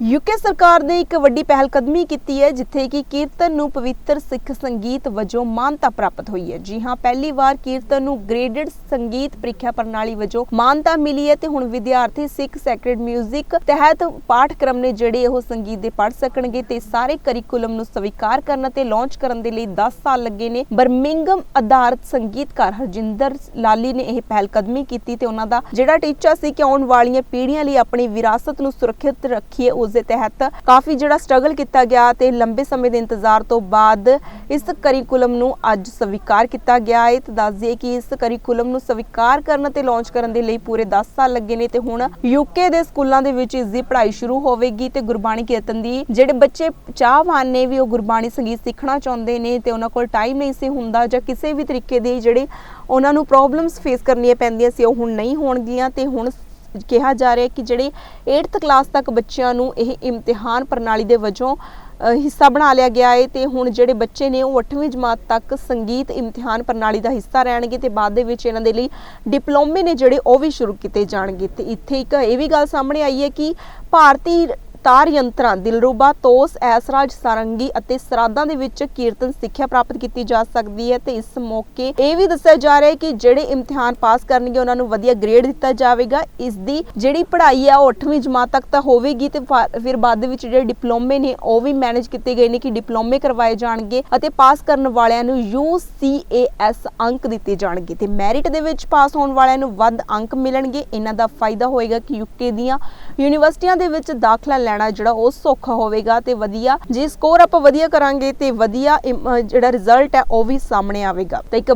UK ਸਰਕਾਰ ਨੇ ਇੱਕ ਵੱਡੀ ਪਹਿਲ ਕਦਮੀ ਕੀਤੀ ਹੈ, ਜਿੱਥੇ ਕਿ ਕੀਰਤਨ ਨੂੰ ਪਵਿੱਤਰ ਸਿੱਖ ਸੰਗੀਤ ਵਜੋਂ ਮਾਨਤਾ ਪ੍ਰਾਪਤ ਹੋਈ ਹੈ। ਜੀ ਹਾਂ, ਪਹਿਲੀ ਵਾਰ ਕੀਰਤਨ ਨੂੰ ਗ੍ਰੇਡਡ ਸੰਗੀਤ ਪ੍ਰੀਖਿਆ ਪ੍ਰਣਾਲੀ ਵਜੋਂ ਮਾਨਤਾ ਮਿਲੀ ਹੈ ਤੇ ਹੁਣ ਵਿਦਿਆਰਥੀ ਸਿੱਖ ਸੈਕਰਡ 뮤직 ਤਹਿਤ ਪਾਠਕ੍ਰਮ ਨੇ ਜਿਹੜੇ ਉਹ ਸੰਗੀਤ ਦੇ ਪੜ੍ਹ ਸਕਣਗੇ ਤੇ ਸਾਰੇ ਕਰਿਕੂਲਮ ਨੂੰ ਸਵੀਕਾਰ ਕਰਨ ਅਤੇ ਲਾਂਚ ਕਰਨ ਦੇ ਲਈ 10 ਸਾਲ ਲੱਗੇ ਨੇ। ਬਰਮਿੰਗਮ ਆਧਾਰਿਤ ਸੰਗੀਤਕਾਰ ਹਰਜਿੰਦਰ ਲਾਲੀ ਨੇ ਇਹ ਪਹਿਲ ਕਦਮੀ ਕੀਤੀ ਤੇ ਉਹਨਾਂ ਦਾ ਜਿਹੜਾ ਟੀਚਾ ਸੀ ਕਿ ਆਉਣ ਵਾਲੀਆਂ ਪੀੜ੍ਹੀਆਂ ਲਈ ਆਪਣੀ ਵਿਰਾਸਤ ਨੂੰ ਸੁਰੱਖਿਅਤ ਰੱਖੀਏ ਉਸ ਦੇ ਤਹਿਤ ਕਾਫੀ ਜਿਹੜਾ ਸਟਰਗਲ ਕੀਤਾ ਗਿਆ ਤੇ ਲੰਬੇ ਸਮੇਂ ਦੇ ਇੰਤਜ਼ਾਰ ਤੋਂ ਬਾਅਦ ਇਸ ਕਰਿਕੂਲਮ ਨੂੰ ਅੱਜ ਸਵੀਕਾਰ ਕੀਤਾ ਗਿਆ ਹੈ। ਤੇ ਦੱਸ ਦਈਏ ਕਿ ਇਸ ਕਰਿਕੂਲਮ ਨੂੰ ਸਵੀਕਾਰ ਕਰਨ ਤੇ ਲਾਂਚ ਕਰਨ ਦੇ ਲਈ ਪੂਰੇ 10 ਸਾਲ ਲੱਗੇ ਨੇ ਤੇ ਹੁਣ ਯੂਕੇ ਦੇ ਸਕੂਲਾਂ ਦੇ ਵਿੱਚ ਇਸ ਦੀ ਪੜ੍ਹਾਈ ਸ਼ੁਰੂ ਹੋਵੇਗੀ ਤੇ ਗੁਰਬਾਣੀ ਕੀਰਤਨ ਦੀ ਜਿਹੜੇ ਬੱਚੇ ਚਾਹਵਾਨ ਨੇ ਵੀ ਉਹ ਗੁਰਬਾਣੀ ਸੰਗੀਤ ਸਿੱਖਣਾ ਚਾਹੁੰਦੇ ਨੇ ਤੇ ਉਹਨਾਂ ਕੋਲ ਟਾਈਮ ਨਹੀਂ ਸੀ ਹੁੰਦਾ ਜਾਂ ਕਿਸੇ ਵੀ ਤਰੀਕੇ ਦੇ ਜਿਹੜੇ ਉਹਨਾਂ ਨੂੰ ਪ੍ਰੋਬਲਮਸ ਫੇਸ ਕਰਨੀਆਂ ਪੈਂਦੀਆਂ ਸੀ, ਉਹ ਹੁਣ ਨਹੀਂ ਹੋਣਗੀਆਂ ਤੇ ਹੁਣ ਕਿਹਾ ਜਾ ਰਿਹਾ ਕਿ ਜਿਹੜੇ 8th ਕਲਾਸ ਤੱਕ ਬੱਚਿਆਂ ਨੂੰ ਇਹ ਇਮਤਿਹਾਨ ਪ੍ਰਣਾਲੀ ਦੇ ਵਜੋਂ ਹਿੱਸਾ ਬਣਾ ਲਿਆ ਗਿਆ ਹੈ ਤੇ ਹੁਣ ਜਿਹੜੇ ਬੱਚੇ ਨੇ ਉਹ 8ਵੀਂ ਜਮਾਤ ਤੱਕ ਸੰਗੀਤ ਇਮਤਿਹਾਨ ਪ੍ਰਣਾਲੀ ਦਾ ਹਿੱਸਾ ਰਹਿਣਗੇ ਤੇ ਬਾਅਦ ਦੇ ਵਿੱਚ ਇਹਨਾਂ ਦੇ ਲਈ ਡਿਪਲੋਮੇ ਨੇ ਜਿਹੜੇ ਉਹ ਵੀ ਸ਼ੁਰੂ ਕੀਤੇ ਜਾਣਗੇ। ਤੇ ਇੱਥੇ ਇੱਕ ਇਹ ਵੀ ਗੱਲ ਸਾਹਮਣੇ ਆਈ ਹੈ ਕਿ ਭਾਰਤੀ ਤਾਰ ਯੰਤਰਾਂ, ਦਿਲਰੂਬਾ, ਤੋਸ, ਐਸਰਾਜ, ਸਾਰੰਗੀ ਅਤੇ ਸਰਾਦਾਂ ਦੇ ਵਿੱਚ ਕੀਰਤਨ ਸਿੱਖਿਆ ਪ੍ਰਾਪਤ ਕੀਤੀ ਜਾ ਸਕਦੀ ਹੈ ਤੇ ਇਸ ਮੌਕੇ ਇਹ ਵੀ ਦੱਸਿਆ ਜਾ ਰਿਹਾ ਹੈ ਕਿ ਜਿਹੜੇ ਇਮਤਿਹਾਨ ਪਾਸ ਕਰਨਗੇ, ਉਹਨਾਂ ਨੂੰ ਵਧੀਆ ਗ੍ਰੇਡ ਦਿੱਤਾ ਜਾਵੇਗਾ। ਇਸ ਦੀ ਜਿਹੜੀ ਪੜ੍ਹਾਈ ਹੈ ਉਹ 8ਵੀਂ ਜਮਾਤ ਤੱਕ ਤਾਂ ਹੋਵੇਗੀ ਤੇ ਫਿਰ ਬਾਅਦ ਵਿੱਚ ਜਿਹੜੇ ਡਿਪਲੋਮੇ ਨੇ, ਉਹ ਵੀ ਮੈਨੇਜ ਕੀਤੇ ਗਏ ਨੇ ਕਿ ਡਿਪਲੋਮੇ ਕਰਵਾਏ ਜਾਣਗੇ ਅਤੇ ਪਾਸ ਕਰਨ ਵਾਲਿਆਂ ਨੂੰ UCAS ਅੰਕ ਦਿੱਤੇ ਜਾਣਗੇ ਤੇ ਮੈਰਿਟ ਦੇ ਵਿੱਚ ਪਾਸ ਹੋਣ ਵਾਲਿਆਂ ਨੂੰ ਵੱਧ ਅੰਕ ਮਿਲਣਗੇ। ਇਹਨਾਂ ਦਾ ਫਾਇਦਾ ਹੋਏਗਾ ਕਿ ਯੂਕੇ ਦੀਆਂ ਯੂਨੀਵਰਸਿਟੀਆਂ ਦੇ ਵਿੱਚ ਦਾਖਲਾ ਲੈਣ ਜਿਹੜਾ ਉਹ ਸੌਖਾ ਹੋਵੇਗਾ ਤੇ ਵਧੀਆ ਜੇ ਸਕੋਰ ਆਪਾਂ ਵਧੀਆ ਕਰਾਂਗੇ ਤੇ ਵਧੀਆ ਜਿਹੜਾ ਰਿਜ਼ਲਟ ਹੈ ਉਹ ਵੀ ਸਾਹਮਣੇ ਆਵੇਗਾ। ਤਾਂ ਇੱਕ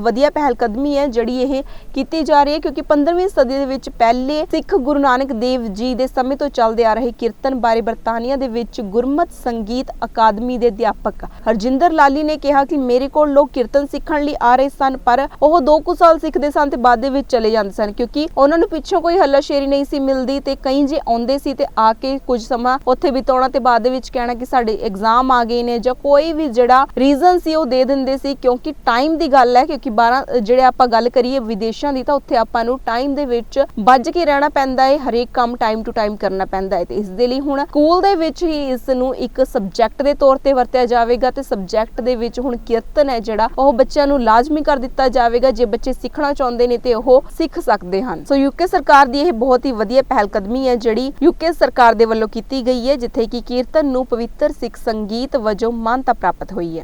ਵਧੀਆ ਪਹਿਲ ਕਦਮੀ ਹੈ ਜਿਹੜੀ ਇਹ ਕੀਤੀ ਜਾ ਰਹੀ ਹੈ ਕਿਉਂਕਿ 15ਵੀਂ ਸਦੀ ਦੇ ਵਿੱਚ ਪਹਿਲੇ ਸਿੱਖ ਗੁਰੂ ਨਾਨਕ ਦੇਵ ਜੀ ਦੇ ਸਮੇਂ ਤੋਂ ਚੱਲਦੇ ਆ ਰਹੇ ਕੀਰਤਨ ਬਾਰੇ ਬਰਤਾਨੀਆ ਦੇ ਵਿੱਚ ਗੁਰਮਤ ਸੰਗੀਤ ਅਕਾਦਮੀ ਦੇ ਅਧਿਆਪਕ ਹਰਜਿੰਦਰ ਲਾਲੀ ਨੇ ਕਿਹਾ ਕਿ ਮੇਰੇ ਕੋਲ ਲੋਕ ਕੀਰਤਨ ਸਿੱਖਣ ਲਈ ਆ ਰਹੇ ਸਨ, ਪਰ ਉਹ 2 ਕੁ ਸਾਲ ਸਿੱਖਦੇ ਸਨ ਤੇ ਬਾਅਦ ਦੇ ਵਿੱਚ ਚਲੇ ਜਾਂਦੇ ਸਨ ਕਿਉਂਕਿ ਉਹਨਾਂ ਨੂੰ ਪਿੱਛੋਂ ਕੋਈ ਹੱਲਾਸ਼ੇਰੀ ਨਹੀਂ ਸੀ ਮਿਲਦੀ ਤੇ ਕਈ ਜੇ ਆਉਂਦੇ ਸੀ ਤੇ ਆ ਕੇ ਕੁਝ ਸਮਾਂ ਉੱਥੇ ਬਿਤਾਉਣਾ ਤੇ ਬਾਅਦ ਦੇ ਵਿੱਚ ਕਹਿਣਾ ਕਿ ਸਾਡੇ ਐਗਜ਼ਾਮ ਆ ਗਏ ਨੇ ਜਾਂ ਕੋਈ ਵੀ ਜਿਹੜਾ ਰੀਜ਼ਨ ਸੀ ਉਹ ਦੇ ਦਿੰਦੇ ਸੀ, ਕਿਉਂਕਿ ਟਾਈਮ ਦੀ ਗੱਲ ਹੈ, ਕਿਉਂਕਿ 12 ਜਿਹੜੇ ਆਪਾਂ ਗੱਲ ਕਰੀਏ ਵਿਦੇਸ਼ਾਂ ਦੀ, ਤਾਂ ਉੱਥੇ ਆਪਾਂ ਨੂੰ ਟਾਈਮ ਦੇ ਵਿੱਚ ਵੱਜ ਕੇ ਰਹਿਣਾ ਪੈਂਦਾ ਹੈ ਹਰੇਕ ਕੰਮ ਟਾਈਮ ਟੂ ਟਾਈਮ ਕਰਨਾ ਪੈਂਦਾ ਹੈ ਤੇ ਇਸ ਦੇ ਲਈ ਹੁਣ ਸਕੂਲ ਦੇ ਵਿੱਚ ਹੀ ਇਸ ਨੂੰ ਇੱਕ ਸਬਜੈਕਟ ਦੇ ਤੌਰ ਤੇ ਵਰਤਿਆ ਜਾਵੇਗਾ ਤੇ ਸਬਜੈਕਟ ਦੇ ਵਿੱਚ ਹੁਣ ਕੀਰਤਨ ਹੈ ਜਿਹੜਾ, ਉਹ ਬੱਚਿਆਂ ਨੂੰ ਲਾਜ਼ਮੀ ਕਰ ਦਿੱਤਾ ਜਾਵੇਗਾ, ਜੇ ਬੱਚੇ ਸਿੱਖਣਾ ਚਾਹੁੰਦੇ ਨੇ ਤੇ ਉਹ ਸਿੱਖ ਸਕਦੇ ਹਨ। ਸੋ ਯੂਕੇ ਸਰਕਾਰ ਦੀ ਇਹ ਬਹੁਤ ਹੀ ਵਧੀਆ ਪਹਿਲ ਕਦਮੀ ਹੈ, ਜਿਹੜੀ ਯੂਕੇ ਸਰਕਾਰ ਦੇ ਵੱਲੋਂ ਵੱਲੋਂ ਕੀਤੀ ਗਈ ਹੈ, ਜਿੱਥੇ ਕਿ ਕੀਰਤਨ ਨੂੰ ਪਵਿੱਤਰ ਸਿੱਖ ਸੰਗੀਤ ਵਜੋਂ ਮਾਨਤਾ ਪ੍ਰਾਪਤ ਹੋਈ ਹੈ।